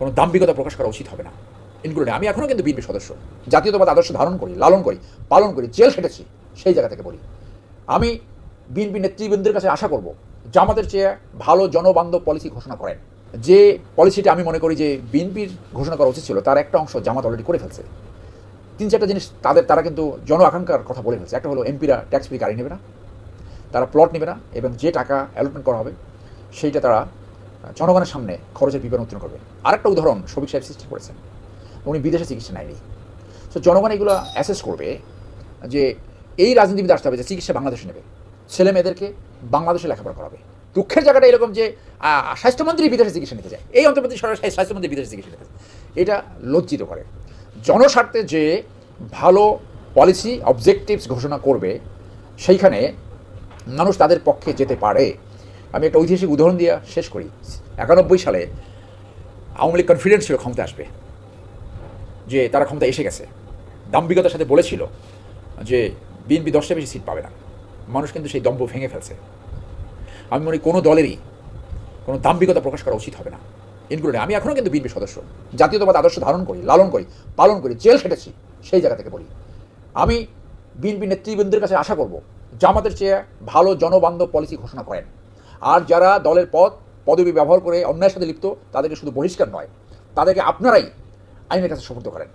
কোনো দাম্ভিকতা প্রকাশ করা উচিত হবে না। ইনক্লুডিং আমি এখনও কিন্তু বিএনপি সদস্য। জাতীয়তাবাদ আদর্শ ধারণ করি, লালন করি, পালন করি, জেল খেটেছি, সেই জায়গা থেকে বলি। আমি বিএনপি নেতৃবৃন্দের কাছে আশা করব, জামাতের চেয়ে ভালো জনবান্ধব পলিসি ঘোষণা করেন। যে পলিসিটা আমি মনে করি যে বিএনপির ঘোষণা করা উচিত ছিল, তার একটা অংশ জামাত অলরেডি করে ফেলছে। তিন চারটা জিনিস তাদের, তারা কিন্তু জন আকাঙ্ক্ষার কথা বলে ফেলছে। একটা হলো এমপিরা ট্যাক্স ফ্রি গাড়ি নেবে না, তারা প্লট নেবে না, এবং যে টাকা অ্যালটমেন্ট করা হবে, সেইটা তারা জনগণের সামনে খরচের বিবরণ উত্তীর্ণ করবে। আরেকটা উদাহরণ শফিক সাহেব সৃষ্টি করেছেন। উনি বিদেশে চিকিৎসা নেয়নি। সো জনগণ এগুলো অ্যাসেস করবে যে এই রাজনীতিবিদ আসতে হবে যে চিকিৎসা বাংলাদেশে নেবে। ছেলে মেয়েদেরকে বাংলাদেশে লেখাপড়া করাবে। দুঃখের জায়গাটা এরকম যে স্বাস্থ্যমন্ত্রী বিদেশে চিকিৎসা নিতে যায়। এই অন্তর্বর্তী সরকার স্বাস্থ্যমন্ত্রী বিদেশে চিকিৎসা নিতে এটা লজ্জিত করে। জনস্বার্থে যে ভালো পলিসি অবজেক্টিভস ঘোষণা করবে, সেইখানে মানুষ তাদের পক্ষে যেতে পারে। আমি একটা ঐতিহাসিক উদাহরণ দিয়ে শেষ করি। একানব্বই সালে আওয়ামী লীগ কনফিডেন্স ছিল ক্ষমতা আসবে, যে তারা ক্ষমতা এসে গেছে। দাম্ভিকতার সাথে বলেছিল যে বিএনপি দশটা বেশি সিট পাবে না। মানুষ কিন্তু সেই দম্ভ ভেঙে ফেলছে। আমি মনে কোনো দলেরই কোনো দাম্ভিকতা প্রকাশ করা উচিত হবে না। ইনক্লুডিং আমি এখনও কিন্তু বিএনপি সদস্য। জাতীয়তাবাদ আদর্শ ধারণ করি, লালন করি, পালন করি, জেল খেটেছি সেই জায়গা থেকে বলি। আমি বিএনপি নেতৃবৃন্দের কাছে আশা করব, জামাতের চেয়ে ভালো জনবান্ধব পলিসি ঘোষণা করেন। আর যারা দলের পদ, পদবি ব্যবহার করে অন্যায়ের সাথে লিপ্ত, তাদেরকে শুধু বহিষ্কার নয়, তাদেরকে আপনারাই আইনের কাছে সমর্থ করেন।